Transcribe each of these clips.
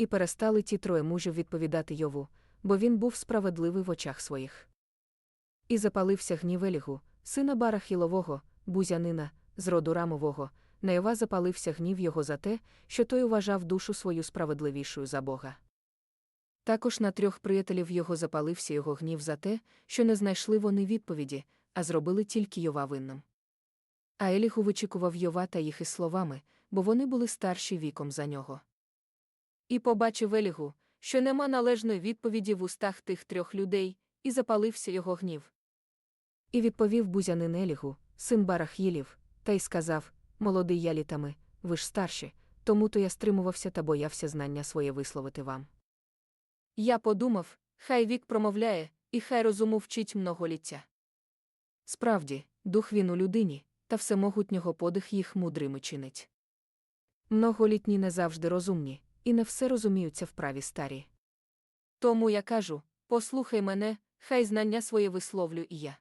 І перестали ті троє мужів відповідати Йову, бо він був справедливий в очах своїх. І запалився гнів Елігу, сина Барахілового, бузянина, з роду Рамового, на Йова запалився гнів його за те, що той уважав душу свою справедливішою за Бога. Також на трьох приятелів його запалився його гнів за те, що не знайшли вони відповіді, а зробили тільки Йова винним. А Елігу вичікував Йова та їх із словами, бо вони були старші віком за нього. І побачив Елігу, що нема належної відповіді в устах тих трьох людей, і запалився його гнів. І відповів бузянин Елігу, син Барах'їлів, та й сказав: Молодий я літами, ви ж старші, тому то я стримувався та боявся знання своє висловити вам. Я подумав, хай вік промовляє, і хай розуму вчить многоліття. Справді, дух він у людині, та всемогутнього подих їх мудрими чинить. Многолітні не завжди розумні, і не все розуміються в праві старі. Тому я кажу послухай мене, хай знання своє висловлю і я.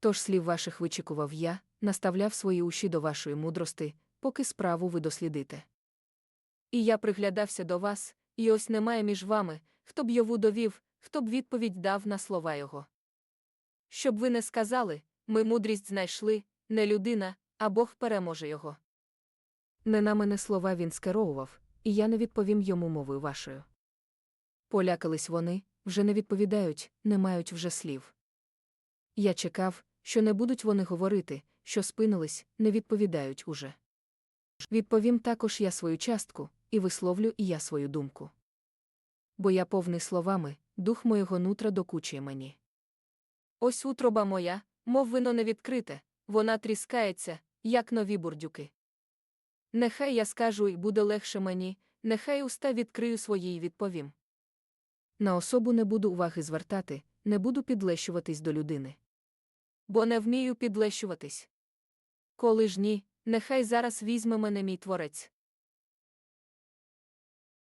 Тож слів ваших вичікував я, наставляв свої уші до вашої мудрости, поки справу ви дослідите. І я приглядався до вас, і ось немає між вами, хто б йову довів, хто б відповідь дав на слова його. Щоб ви не сказали, ми мудрість знайшли, не людина, а Бог переможе його. Не на мене слова він скеровував, і я не відповім йому мовою вашою. Полякались вони, вже не відповідають, не мають вже слів. Я чекав, що не будуть вони говорити, що спинились, не відповідають уже. Відповім також я свою частку, і висловлю і я свою думку. Бо я повний словами, дух моєго нутра докучує мені. Ось утроба моя, мов вино не відкрите, вона тріскається, як нові бурдюки. Нехай я скажу і буде легше мені, нехай уста відкрию свої й відповім. На особу не буду уваги звертати, не буду підлещуватись до людини. Бо не вмію підлещуватись. Коли ж ні, нехай зараз візьме мене мій творець.